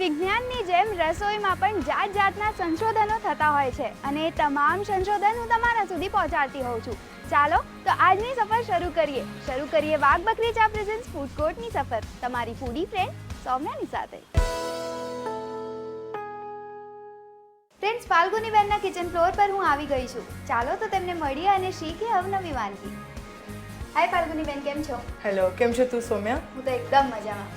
વિજ્ઞાનની જેમ રસોઈમાં પણ જાત જાતના સંશોધનો થતા હોય છે અને એ તમામ સંશોધન હું તમારા સુધી પહોંચાડતી હોઉં છું. ચાલો, તો આજની સફર શરૂ કરીએ. શરૂ કરીએ વાઘ બકરી ચા પ્રેઝન્સ ફૂડ કોર્ટની સફર. તમારી ફૂડી ફ્રેન્ડ સૌમ્યાની સાથે. ફ્રેન્ડ્સ ફાલ્ગુની બેનના કિચન ફ્લોર પર હું આવી ગઈ છું. ચાલો તો તેમને મળીએ અને શીખીએ અવનવી વાનગી. હાય ફાલ્ગુની બેન કેમ છો? હેલો કેમ છો તું સૌમ્યા? હું તો એકદમ મજામાં.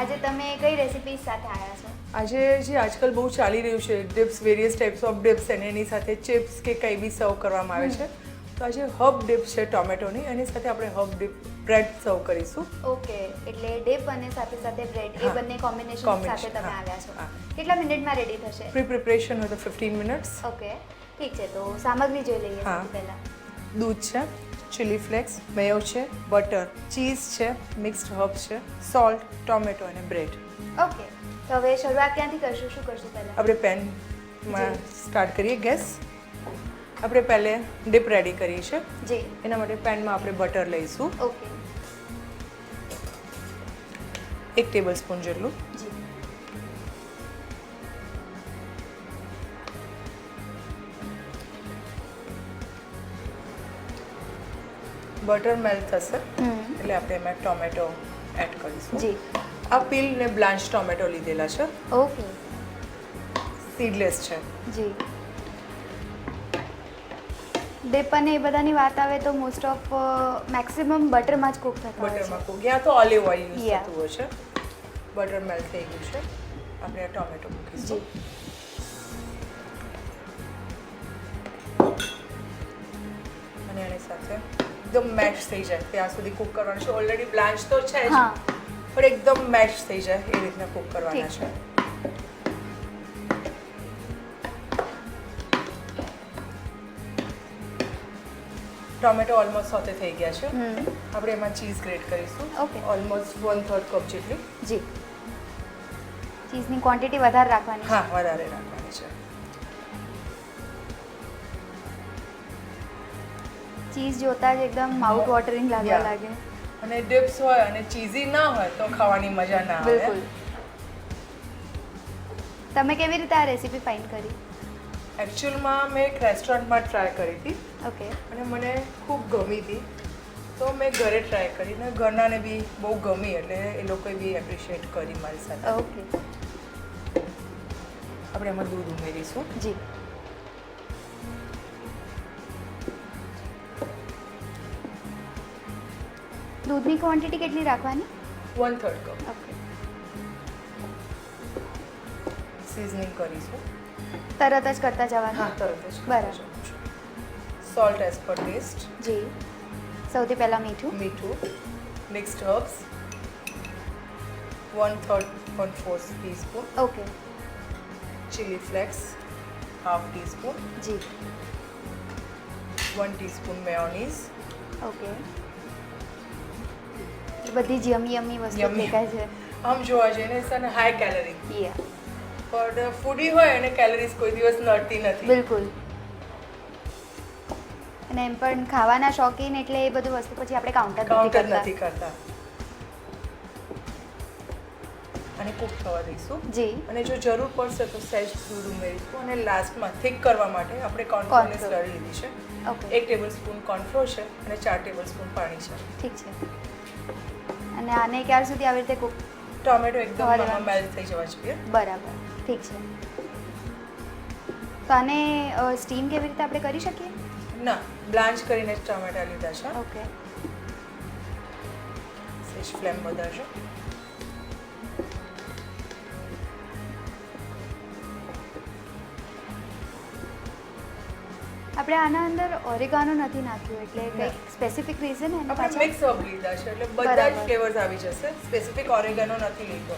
આજે તમે કઈ રેસિપી સાથે આવ્યા છો? આજે જે આજકાલ બહુ ચાલી રહ્યું છે dips various types of dips અને એની સાથે ચિપ્સ કે કંઈ બી સર્વ કરવામાં આવે છે. તો આજે હબ ડિપ છે ટોમેટોની એની સાથે આપણે હબ ડિપ બ્રેડ સર્વ કરીશું. ઓકે એટલે ડીપ અને સાથે સાથે બ્રેડ એ બંને કોમ્બિનેશન સાથે તમે આવ્યા છો. કેટલા મિનિટમાં રેડી થશે? પ્રી પ્રિપરેશન હોય તો ફિફ્ટીન મિનિટ્સ ઓકે ઠીક છે તો સામગ્રી જોઈ લઈએ પહેલા. દૂધ છે. ચીલી ફ્લેક્સ મેયો છે બટર ચીઝ છે મિક્સ્ડ હર્બ છે સોલ્ટ ટોમેટો અને બ્રેડ ઓકે તો હવે શરૂઆત ક્યાંથી કરશું? શું કરશું પહેલાં? આપણે પેનમાં સ્ટાર્ટ કરીએ ગેસ આપણે પહેલે ડીપ રેડી કરીએ છીએ જી. એના માટે પેનમાં આપણે બટર લઈશું. ઓકે એક ટેબલ સ્પૂન જેટલું. જી. બટર મેલ્ટ થશે એટલે આપણે એમાં ટોમેટો એડ કરીશું. જી. આ પીલ ને બ્લાન્ચ ટોમેટો લીધેલા છે. ઓકે. સીડલેસ છે. જી. ડીપ અને એ બધાની વાત આવે તો મોસ્ટ ઓફ મેક્સિમમ બટરમાં જ કુક થતા બટરમાં કૂક યા તો ઓલિવ ઓઇલ યુઝ. થતું હોય છે. બટર મેલ્ટ થઈ ગયું છે. આપણે ટોમેટો મૂકીશું. જી. એકદમ મેશ થઈ જાય ત્યાં સુધી કુક કરવાનું છે. ઓલરેડી બ્લાન્ચ તો છે જ હા. પણ એકદમ મેશ થઈ જાય એ રીતના કુક કરવાના ઠીક. છે. ટોમેટો ઓલમોસ્ટ સોતે થઈ ગયા છે. હમ. આપણે એમાં ચીઝ ગ્રેટ કરીશું. Okay almost one third cup જેટલી. જી. ચીઝની ક્વોન્ટિટી વધારે રાખવાની હા વધારે રાખવાની. ચીઝ જોતા જ એકદમ માઉથ વોટરિંગ લાગવા લાગે. અને ડિપ્સ હોય અને ચીઝી ના હોય તો ખાવાની મજા ના આવે. બિલકુલ. તમે કેવી રીતે આ રેસીપી ફાઇન્ડ કરી? એકચ્યુઅલમાં મેં એક રેસ્ટોરન્ટમાં ટ્રાય કરી હતી. ઓકે. અને મને ખૂબ ગમી હતી. તો મેં ઘરે ટ્રાય કરી ને ઘરનાને બી બહુ ગમી એટલે એ લોકોએ બી એપ્રિશિએટ કરી મારી સાથે. ઓકે. આપણે એમાં દૂધ ઉમેરીશું. જી. દૂધની ક્વોન્ટિટી કેટલી રાખવાની? One third cup okay seasoning કરીશું. તરત જ કરતા જવાનું? હા તરત જ બરાબર. સોલ્ટ એઝ પર ટેસ્ટ જી. સૌથી પહેલાં મીઠું? મીઠું. Mixed herbs one third one fourth teaspoon okay chilli flakes half teaspoon જી. વન ટીસ્પૂન મેયોનીઝ ઓકે બધી જ યમી યમી વસ્તુ Yummy. દેખાય છે. આમ જોવા જઈએ ને સન હાઈ કેલરી યા પણ ફૂડી હોય અને કેલરીઝ કોઈ દિવસ નડતી નથી. બિલકુલ. અને એમ પણ ખાવાના શોખીન એટલે એ બધું વસ્તુ પછી આપણે કાઉન્ટર કાઉન્ટર નથી નથી કરતા. અને કુક થવા દઈશું. જી. અને જો જરૂર પડશે તો સહેજ દૂધ ઉમેરીશું અને લાસ્ટમાં થિક કરવા માટે આપણે કોર્નફ્લોરની Cornflour. સ્લરી લીધી છે. ઓકે એક ટેબલ સ્પૂન કોર્નફ્લોર છે અને ચાર ટેબલ સ્પૂન પાણી છે. ઠીક છે. અને આને ક્યાર સુધી આવી રીતે કુક ટોમેટો એકદમ. મેલ્ટ થઈ જવા જોઈએ. બરાબર. ઠીક છે. તો આને સ્ટીમ કેવી રીતે આપણે કરી શકીએ? ના બ્લાન્ચ કરીને જ ટોમેટા લીધા છે. ઓકે સ્વિચ ફ્લેમ વધારજો. આપણે આના અંદર ઓરેગાનો નથી નાખ્યું એટલે કંઈક સ્પેસિફિક રીઝન એના પાછળ મિક્સ હર્બ લીધા છે એટલે બધા જ ફ્લેવર્સ આવી જશે. સ્પેસિફિક ઓરેગાનો નથી લીધો.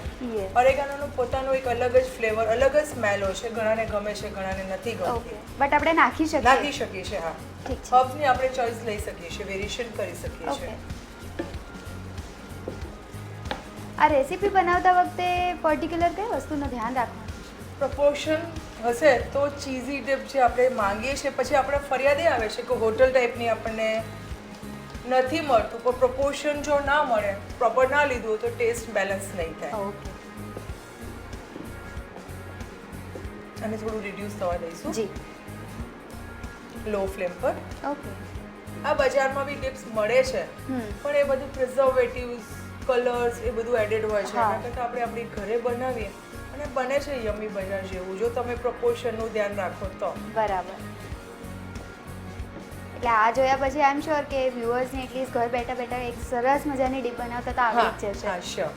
ઓરેગાનોનો પોતાનો એક અલગ જ ફ્લેવર અલગ જ સ્મેલ હોય છે ઘણાને ગમે છે ઘણાને નથી ગમતી. બટ આપણે નાખી શકીએ. નાખી શકીએ છીએ હા. હર્બ્સની આપણે ચોઇસ લઈ શકીએ છીએ વેરિએશન કરી શકીએ છીએ. આ રેસીપી બનાવતા વખતે પર્ટિક્યુલર કઈ વસ્તુનું ધ્યાન રાખવાનું પ્રપોર્શન હશે તો ચીઝી ડિપ જે આપણે માંગીએ છીએ પછી આપણે ફરિયાદે આવે છે કે હોટલ ટાઈપની આપણને નથી મળતું પણ પ્રપોર્શન જો ના મળે પ્રોપર ના લીધું તો ટેસ્ટ બેલેન્સ નહીં થાય. ઓકે અને થોડું રિડ્યુસ થવા દઈશું. જી. લો ફ્લેમ પર. ઓકે આ બજારમાં બી ડિપ્સ મળે છે પણ એ બધું પ્રિઝર્વેટિવ્સ કલર્સ એ બધું એડેડ હોય છે. એના કરતાં આપણે આપણી ઘરે બનાવીએ અને બને છે યમી બજાર જેવું. જો તમે પ્રપોર્શનનું ધ્યાન રાખો તો. બરાબર. એટલે આ જોયા પછી આઈ એમ શ્યોર કે વ્યુઅર્સને એટલીસ્ટ ઘર બેઠા બેઠા એક સરસ મજાની ડીપ બનાવતા તો આવી જ જશે. હા શ્યોર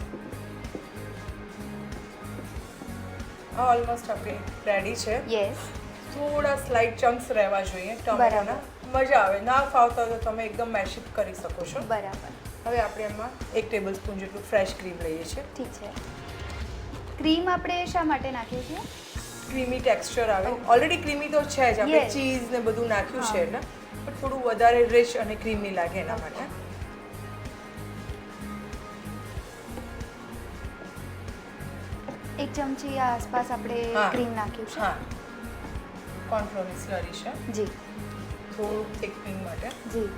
આ ઓલમોસ્ટ આપણી રેડી છે. યસ થોડા સ્લાઇટ ચંક્સ રહેવા જોઈએ ટમેટાના. મજા આવે. ના ફાવતા તો તમે એકદમ મેશઅપ કરી શકો છો. બરાબર. હવે આપણે એમાં એક ટેબલ સ્પૂન જેટલું ફ્રેશ ક્રીમ લઈએ છીએ. ઠીક છે. ક્રીમ આપણે શા માટે નાખીએ છીએ? ક્રીમી ટેક્સચર આવે. ઓલરેડી ક્રીમી તો છે જ આપણે ચીઝ ને બધું નાખ્યું છે. એટલે. પણ થોડું વધારે રિચ અને ક્રીમી લાગે એના માટે. એક ચમચી આસપાસ આપણે ક્રીમ નાખ્યું છે. હા. કોર્નફ્લોર સ્લરી છે. જી. થોડું થિકનિંગ માટે. જી.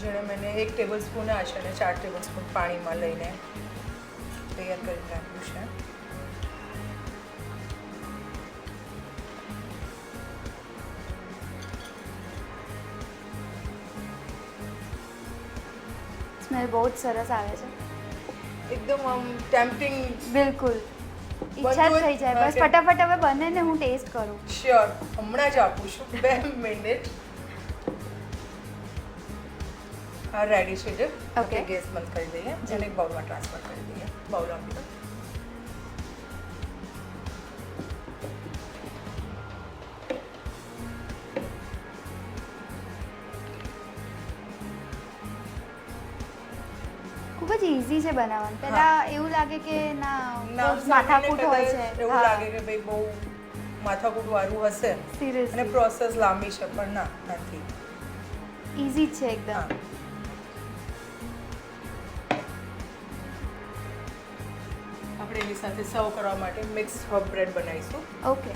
જેણે મેં એક ટેબલ સ્પૂન આ છે અને ચાર ટેબલ સ્પૂન પાણીમાં લઈને તૈયાર કરી નાખ્યું છે. સ્મેલ બહુ જ સરસ આવે છે. એકદમ આમ ટેમ્પટિંગ બિલકુલ. ઈચ્છા જ થઈ જાય. બસ ફટાફટ હવે બને ને હું ટેસ્ટ કરું. શ્યોર હમણાં જ આપું છું. બે મિનિટ. આ રેડી છે ઓકે ગેસ બંધ કરી દઈએ જેને એક બાઉલમાં ટ્રાન્સફર કરી દઈએ. બાઉલ આપી દો. છે બનાવવાનું. પેલા એવું લાગે કે ના માથાકૂટ હોય છે. એવું લાગે કે ભાઈ બહુ માથાકૂટ વાળું હશે અને પ્રોસેસ લાંબી છે પણ ના નથી. ઇઝી છે એકદમ. આપણે એની સાથે સર્વ કરવા માટે મિક્સ હબ બ્રેડ બનાવીશું. ઓકે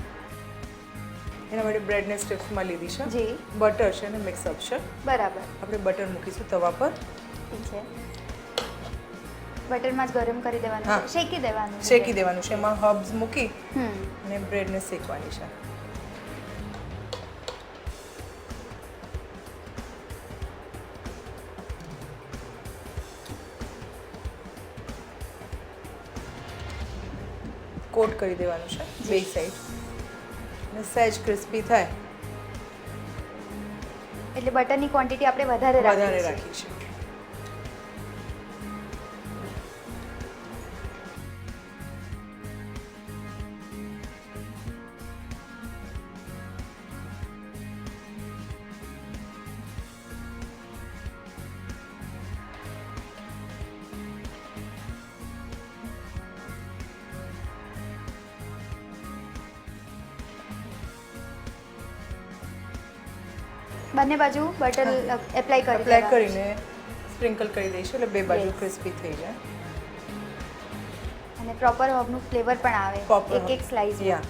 એના માટે બ્રેડને સ્ટ્રીપ્સમાં લીધી છે. જી. બટર છે અને મિક્સ અપ છે. બરાબર. આપણે બટર મૂકીશું તવા પર. ઠીક છે. બટરમાં જ ગરમ કરી દેવાનું હા. છે શેકી દેવાનું છે. શેકી દેવાનું છે એમાં હર્બ્સ મૂકી હમ. અને બ્રેડને શેકવાની છે. કોટ કરી દેવાનું છે બે સાઈડ અને સહેજ ક્રિસ્પી થાય. એટલે બટરની ક્વોન્ટિટી આપણે વધારે વધારે રાખીએ રાખી છે બંને બાજુ બટર એપ્લાય કરી એપ્લાય કરીને સ્પ્રિંકલ કરી દઈશું એટલે બે બાજુ ક્રિસ્પી થઈ જાય. અને પ્રોપર હબનું ફ્લેવર પણ આવે. એક એક hub. સ્લાઇસ આપણા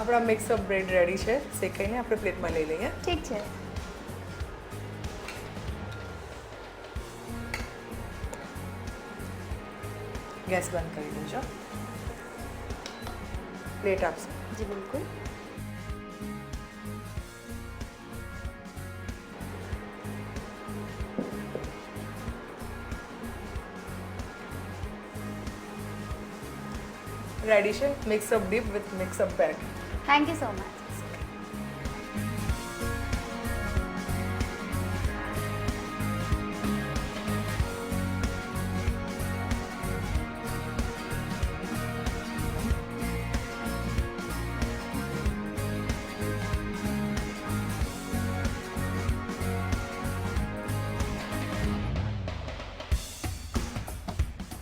આપણા મિક્સઅપ બ્રેડ રેડી છે. શેકાઈને આપણે પ્લેટમાં લઈ લઈએ. ઠીક છે. ગેસ બંધ કરી દેજો પ્લેટ આપશો જી બિલકુલ રેડી છે mix up dip with mix up pack thank you so much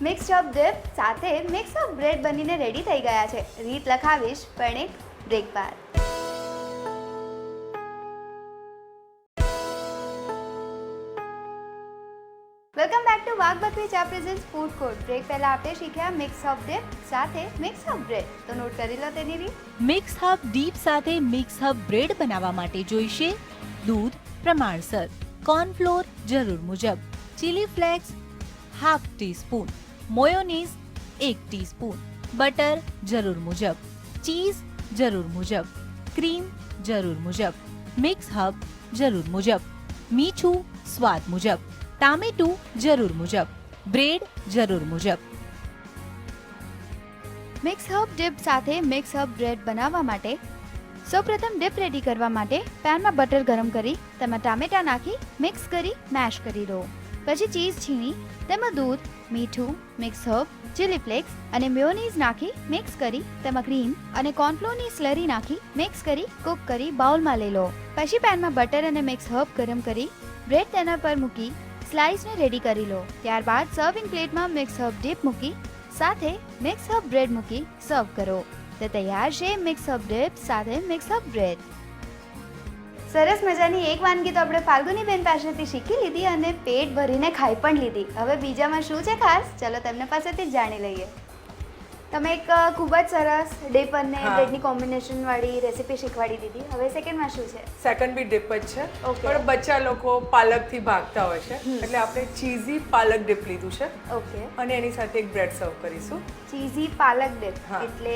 mix of dip સાથે મિક્સ ઓફ બ્રેડ બનીને રેડી થઈ ગયા છે. રીત લખાવીશ, પણ એક બ્રેક બાદ. Welcome back to Wagh Bakri ચા પ્રેઝન્ટ ફૂડ કોર્ટ બ્રેક પહેલા આપણે શીખ્યા મિક્સ ઓફ ડીપ સાથે મિક્સ ઓફ બ્રેડ. તો નોટ કરી લો તેની રીત. મિક્સ હબ ડીપ સાથે મિક્સ હબ બ્રેડ બનાવવા માટે જોઈશે દૂધ, પ્રમાણસર કોર્નફ્લોર જરૂર મુજબ chilli flakes half teaspoon mayonnaise એક ટીસ્પૂન બટર જરૂર મુજબ ચીઝ જરૂર મુજબ ક્રીમ જરૂર મુજબ મિક્સ હબ જરૂર મુજબ મીઠું સ્વાદ મુજબ ટામેટું જરૂર મુજબ બ્રેડ જરૂર મુજબ મિક્સ હબ ડીપ સાથે મિક્સ હબ બ્રેડ બનાવવા માટે સૌપ્રથમ ડીપ રેડી કરવા માટે પેનમાં બટર ગરમ કરી, તેમાં ટામેટાં નાખી મિક્સ કરી મેશ કરી દો. પછી ચીઝ છીણી, તેમાં દૂધ મીઠું મિક્સ હર્બ ચીલી ફ્લેક્સ અને મેયોનીઝ નાખી મિક્સ કરી, તેમાં ક્રીમ અને કોર્નફ્લોરની સ્લરી નાખી મિક્સ કરી કુક કરી બાઉલમાં લઈ લો. પછી પેનમાં બટર અને મિક્સ હર્બ ગરમ કરી બ્રેડ તેના પર મૂકી સ્લાઇસને રેડી કરી લો. ત્યારબાદ સર્વિંગ પ્લેટમાં મિક્સ હર્બ ડીપ મૂકી, સાથે મિક્સ હર્બ બ્રેડ મૂકી સર્વ કરો. તો તૈયાર છે મિક્સ હર્બ ડીપ સાથે મિક્સ હર્બ બ્રેડ સરસ મજાની એક વાનગી તો આપણે ફાલ્ગુની બેન પાસેથી શીખી લીધી અને પેટ ભરીને ખાઈ પણ લીધી. હવે બીજામાં શું છે ખાસ? ચલો તેમના પાસેથી જ જાણી લઈએ. તમે એક ખૂબ જ સરસ ડીપ અને બ્રેડની કોમ્બિનેશન વાળી રેસીપી શીખવાડી દીધી. હવે સેકન્ડમાં શું છે? સેકન્ડ બી ડીપ જ છે. પણ બચ્ચા લોકો પાલકથી ભાગતા હોય છે. એટલે આપણે ચીઝી પાલક ડીપ લીધું છે. ઓકે અને એની સાથે એક બ્રેડ સર્વ કરીશું. ચીઝી પાલક ડીપ એટલે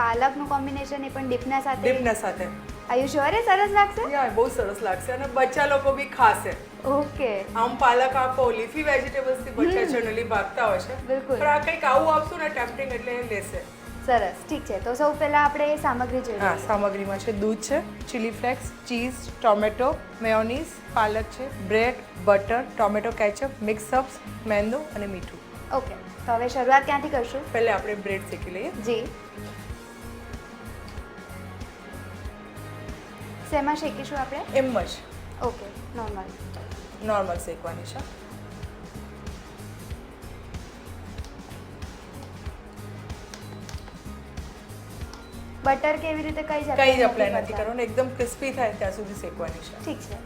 પાલકનું કોમ્બિનેશન એ પણ ડીપના સાથે? ડીપના સાથે. આયુ શ્યોર એ સરસ લાગશે યા બહુ સરસ લાગશે અને બચ્ચા લોકો બી ખાશે ઓકે આમ પાલક આપો લીફી વેજીટેબલ્સથી બચ્ચા જનરલી ભાગતા હોય છે બિલકુલ. પણ આ કંઈક આવું આપશું ને ટેમ્પટિંગ એટલે એ લેશે સરસ ઠીક છે તો સૌ પહેલા આપણે સામગ્રી જોઈએ હા સામગ્રીમાં છે દૂધ છે chilli flakes cheese tomato mayonnaise પાલક છે bread butter tomato ketchup mix up મેંદો અને મીઠું ઓકે તો હવે શરૂઆત ક્યાંથી કરશું પહેલા આપણે બ્રેડ શેકી લઈએ જી શેમાં શેકીશું આપણે? એમ જ. Okay normal. નોર્મલ શેકવાની છે. બટર કેવી રીતે કઈ જ કઈ જ અપ્લાય નથી કરવાનું એકદમ ક્રિસ્પી થાય ત્યાં સુધી શેકવાની છે. ઠીક છે.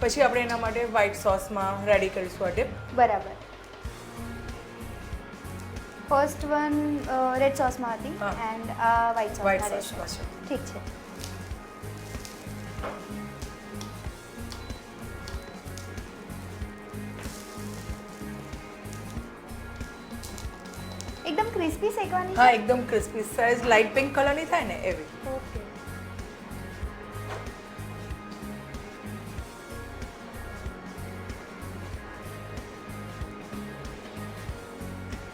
પછી આપણે એના માટે વ્હાઈટ સોસમાં રેડી કરીશું આ ડીપ બરાબર. ફર્સ્ટ વન રેડ સોસમાં હતી એન્ડ આ વ્હાઈટ સોસમાં રહેશે. ઠીક છે. ક્રિસ્પી શેકવાની હા એકદમ ક્રિસ્પી સાઈઝ લાઇટ પિંક કલરની થાય ને એવી. ઓકે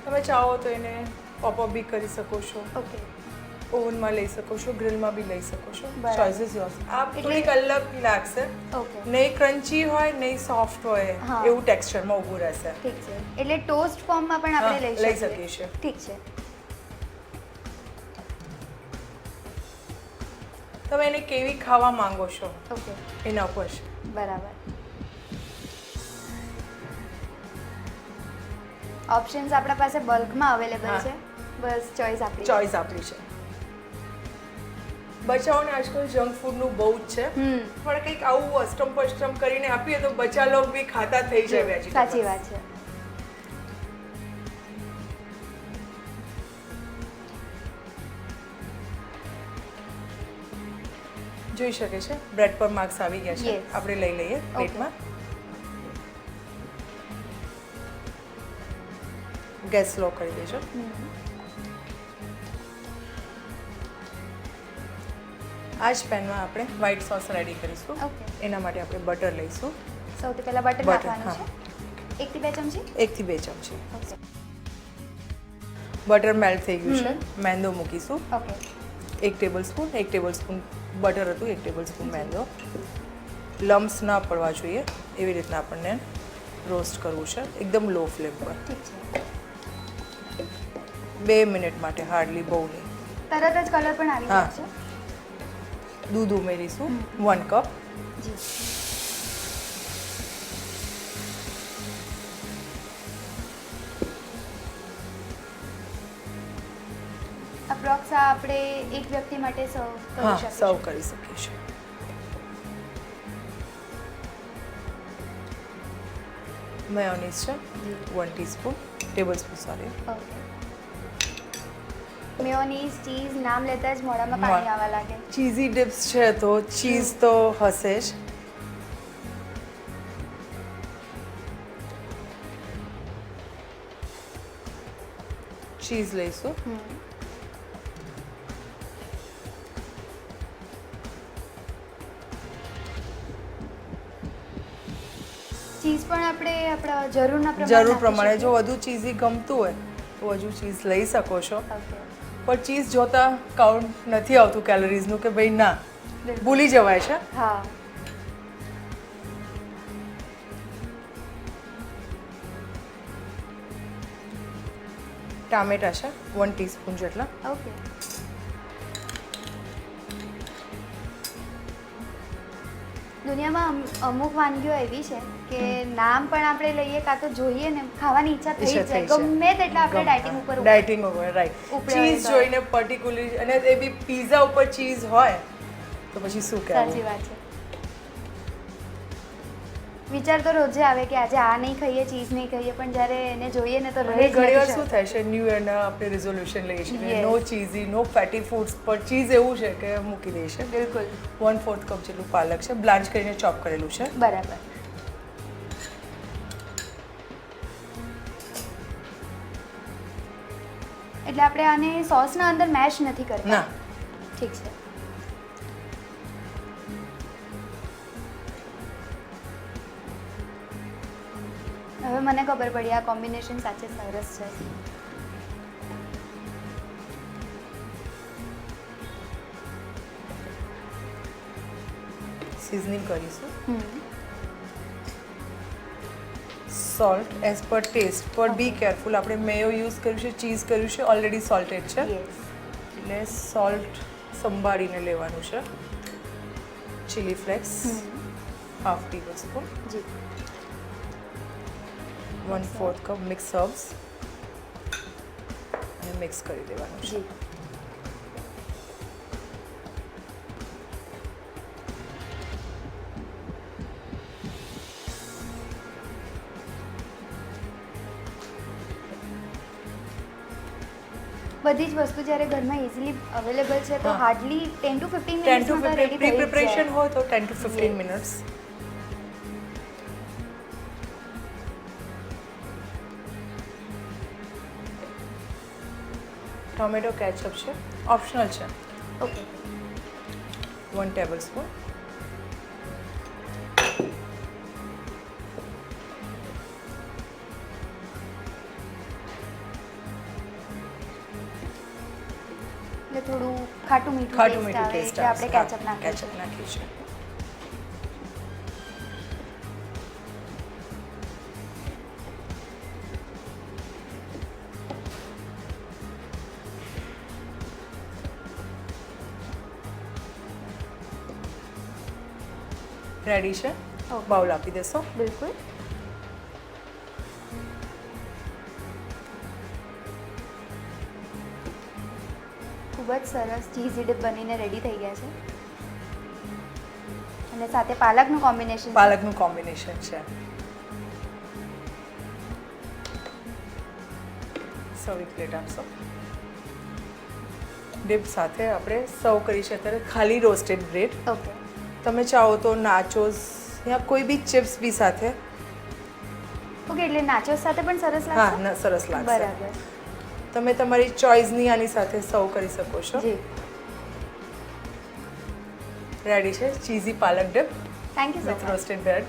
તમે ચાહો તો એને પોપઅપ બી કરી શકો છો. ઓકે ઓવનમાં લઈ શકો છો ગ્રીલમાં બી લઈ શકો છો. ચોઇસીસ યોર્સ આ થોડીક અલગ લાગશે. ઓકે નહીં ક્રન્ચી હોય નહીં સોફ્ટ હોય એવું ટેક્સચરમાં ઊભું રહેશે. ઠીક છે. એટલે ટોસ્ટ ફોર્મમાં પણ આપણે લઈ શકીએ છીએ. ઠીક છે. તમે એને કેવી ખાવા માંગો છો? ઓકે. એના ઉપર બરાબર. ઓપ્શન્સ આપણા પાસે બલ્કમાં અવેલેબલ છે. બસ ચોઈસ આપણી ચોઈસ આપણી છે. બચાવોને આજકાલ જંક ફૂડનું બહુ જ છે. પણ કંઈક આવું અષ્ટમ પષ્ટમ કરીને આપીએ તો બચા લોકો બી ખાતા થઈ જાય સાચી વાત છે. જોઈ શકે છે? બ્રેડ પર માર્ક્સ આવી ગયા છે. આપણે લઈ લઈએ પ્લેટમાં. ગેસ લો કરી દેજો. આ જ પેનમાં આપણે વ્હાઈટ સોસ રેડી કરીશું. એના માટે આપણે બટર લઈશું. સૌથી પહેલા બટર નાખવાનું. છે. એકથી બે ચમચી? એકથી બે ચમચી. ઓકે બટર મેલ્ટ થઈ ગયું છે. મેંદો મૂકીશું. ઓકે એક ટેબલ સ્પૂન એક ટેબલ સ્પૂન બટર હતું એક ટેબલ સ્પૂન મેંદો લમ્સ ના પડવા જોઈએ એવી રીતના આપણને રોસ્ટ કરવું છે એકદમ લો ફ્લેમ પર. બે મિનિટ માટે હાર્ડલી બહુ નહીં. તરત જ કલર પણ આવી હા. દૂધ ઉમેરીશું વન કપ જી. ઢોસા આપણે એક વ્યક્તિ માટે સર્વ કરી શકીએ સર્વ કરી શકીએ છીએ. મેયોનીઝ છે one teaspoon tablespoon sorry mayonnaise cheese નામ લેતા જ મોઢામાં પાણી આવવા લાગે. ચીઝી ડિપ્સ છે તો ચીઝ તો હશે જ. ચીઝ લઈશું. ચીઝ પણ આપણે આપણા જરૂરના પ્રમાણે જરૂર પ્રમાણે. જો? વધુ ચીઝી ગમતું હોય તો હજુ ચીઝ લઈ શકો છો. પણ ચીઝ જોતા કાઉન્ટ નથી આવતું કેલરીઝનું કે ભાઈ ના ભૂલી જવાય છે. હા. ટામેટા છે વન ટીસ્પૂન જેટલા. ઓકે દુનિયામાં અમુક વાનગીઓ એવી છે કે નામ પણ આપણે લઈએ કાં તો જોઈએ ને ખાવાની ઈચ્છા થઈ જાય. ગમે તેટલા આપણે ડાયટિંગ ઉપર ડાયટિંગ ઉપર રાઈટ ચીઝ જોઈને પર્ટિક્યુલર અને એ બી પીઝા ઉપર ચીઝ હોય તો પછી શું સાચી વાત છે. વિચાર તો રોજે આવે કે આજે આ નહીં ખાઈએ ચીઝ નહીં ખાઈએ પણ જ્યારે એને જોઈએ ને તો ઘણી વાર શું થાય છે ન્યૂ ઇયરના આપણે રિઝોલ્યુશન લઈએ છીએ no cheesy no fatty foods પર ચીઝ એવું છે કે મૂકી દઈએ છે બિલકુલ. વન ફોર્થ કપ જેટલું પાલક છે બ્લાન્ચ કરીને ચોપ કરેલું છે. બરાબર. એટલે આપણે આને સોસના અંદર મેશ નથી કરતા? ઠીક છે. મને ખબર પડી આ કોમ્બિનેશન સાચે સરસ છે. સિઝનિંગ કરીશું. સોલ્ટ એઝ પર ટેસ્ટ પર બી કેરફુલ આપણે મેયો યુઝ કર્યું છે ચીઝ કર્યું છે ઓલરેડી સોલ્ટેડ છે. એટલે સોલ્ટ સંભાળીને લેવાનું છે. Chilli flakes half teaspoon જી. One fourth cup mix herbs અને મિક્સ કરી દેવાનું છે. બધી જ વસ્તુ જ્યારે ઘરમાં ઇઝીલી અવેલેબલ છે તો. Hardly ten to fifteen ten to preparation હોય તો ten to fifteen minutes tomato ketchup છે. ઓપ્શનલ છે. ઓકે. વન ટેબલ સ્પૂન થોડું ખાટું મીઠું ખાટું મીઠું ટેસ્ટ આપણે કેચઅપ નાખીએ કેચઅપ રેડી છે? બાઉલ આપી દેશો. બિલકુલ. ખૂબ જ સરસ ચીઝી ડીપ બનીને રેડી થઈ ગયા છે. અને સાથે પાલકનું કોમ્બિનેશન પાલકનું કોમ્બિનેશન છે. સર્વિંગ પ્લેટ આપશો? ડીપ સાથે આપણે સર્વ કરી છે અત્યારે ખાલી રોસ્ટેડ બ્રેડ ઓકે તમે ચાહો તો નાચોસ યા કોઈ બી ચિપ્સ બી સાથે. ઓકે એટલે નાચોસ સાથે પણ સરસ હા લાગશે? ના સરસ લાગશે. બરાબર. તમે તમારી ચોઇસની આની સાથે સર્વ કરી શકો છો. જી. રેડી છે? Cheesy palak dip thank you so with much roasted bread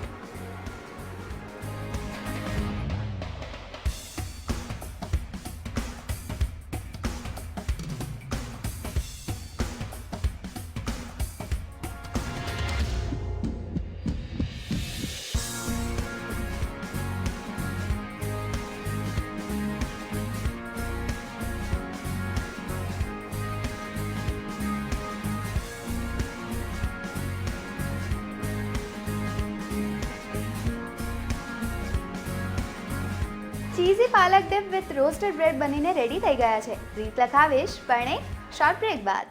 cheesy palak dip with roasted bread બનીને રેડી થઈ ગયા છે. રીત લખાવીશ પણ એક શોર્ટ બ્રેક બાદ.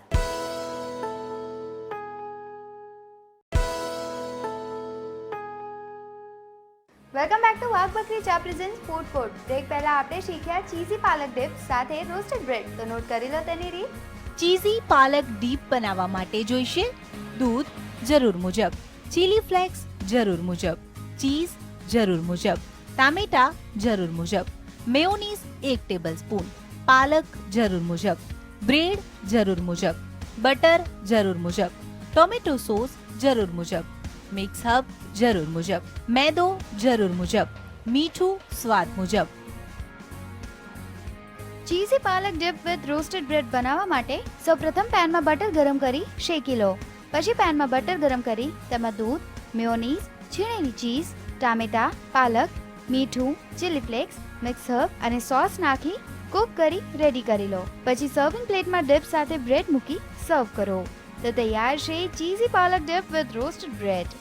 Welcome back to Wagh Bakri Cha present food food break પહેલા આપણે શીખ્યા ચીઝી પાલક ડીપ સાથે રોસ્ટેડ બ્રેડ. તો નોટ કરી લો તેની રીત. ચીઝી પાલક ડીપ બનાવવા માટે જોઈશે દૂધ જરૂર મુજબ ચીલી ફ્લેક્સ જરૂર મુજબ ચીઝ જરૂર મુજબ. ટામેટા જરૂર મુજબ, મેયોનીઝ એક ટેબલ સ્પૂન પાલક જરૂર મુજબ, બ્રેડ જરૂર મુજબ, બટર જરૂર મુજબ, ટોમેટો સોસ જરૂર મુજબ, મિક્સ હબ જરૂર મુજબ, મેદો જરૂર મુજબ, મીઠું સ્વાદ મુજબ. Cheesy palak dip with roasted bread બનાવવા માટે સૌપ્રથમ પેનમાં બટર ગરમ કરી શેકી લો. પછી પેનમાં બટર ગરમ કરી તેમાં દૂધ, મેયોનીઝ, છીણેલી ચીઝ, ટામેટા, પાલક મીઠું ચીલી ફ્લેક્સ મિક્સ હર્બ અને સોસ નાખી કુક કરી રેડી કરી લો. પછી સર્વિંગ પ્લેટમાં ડીપ સાથે બ્રેડ મૂકી સર્વ કરો. તો તૈયાર છે cheesy palak dip with roasted bread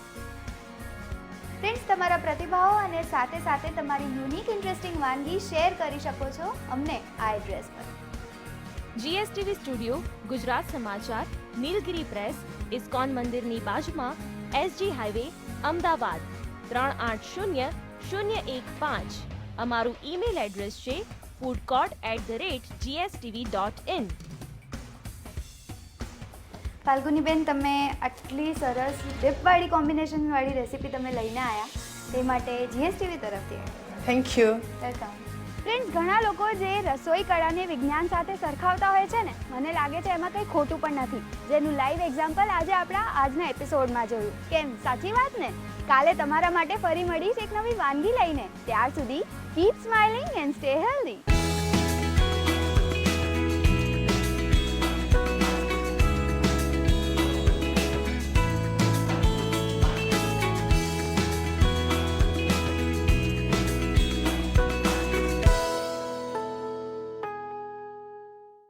friends તમારા પ્રતિભાવો અને સાથે સાથે તમારી યુનિક ઇન્ટરેસ્ટિંગ વાનગી શેર કરી શકો છો અમને આ એડ્રેસ પર. જીએસટીવી સ્ટુડિયો ગુજરાત સમાચાર, નીલગિરી પ્રેસ ઇસ્કોન મંદિરની બાજુમાં એસજી હાઈવે અમદાવાદ. ત્રણ આઠ શૂન્ય શૂન્ય એક પાંચ અમારું ઈમેલ એડ્રેસ છે food court at the rate GSTV dot in Falguniben તમે આટલી સરસ ડીપવાળી કોમ્બિનેશનવાળી રેસીપી તમે લઈને આવ્યા તે માટે જીએસટીવી તરફથી. થેન્ક યુ વેલકમ ફ્રેન્ડ્સ ઘણા લોકો જે રસોઈ કળાને વિજ્ઞાન સાથે સરખાવતા હોય છે ને, મને લાગે છે એમાં કંઈ ખોટું પણ નથી. જેનું લાઈવ એક્ઝામ્પલ આજે આપણા આજના એપિસોડમાં જોયું. કેમ? સાચી વાત ને? કાલે તમારા માટે ફરી મળીશ એક નવી વાનગી લઈને. ત્યાર સુધી keep smiling and stay healthy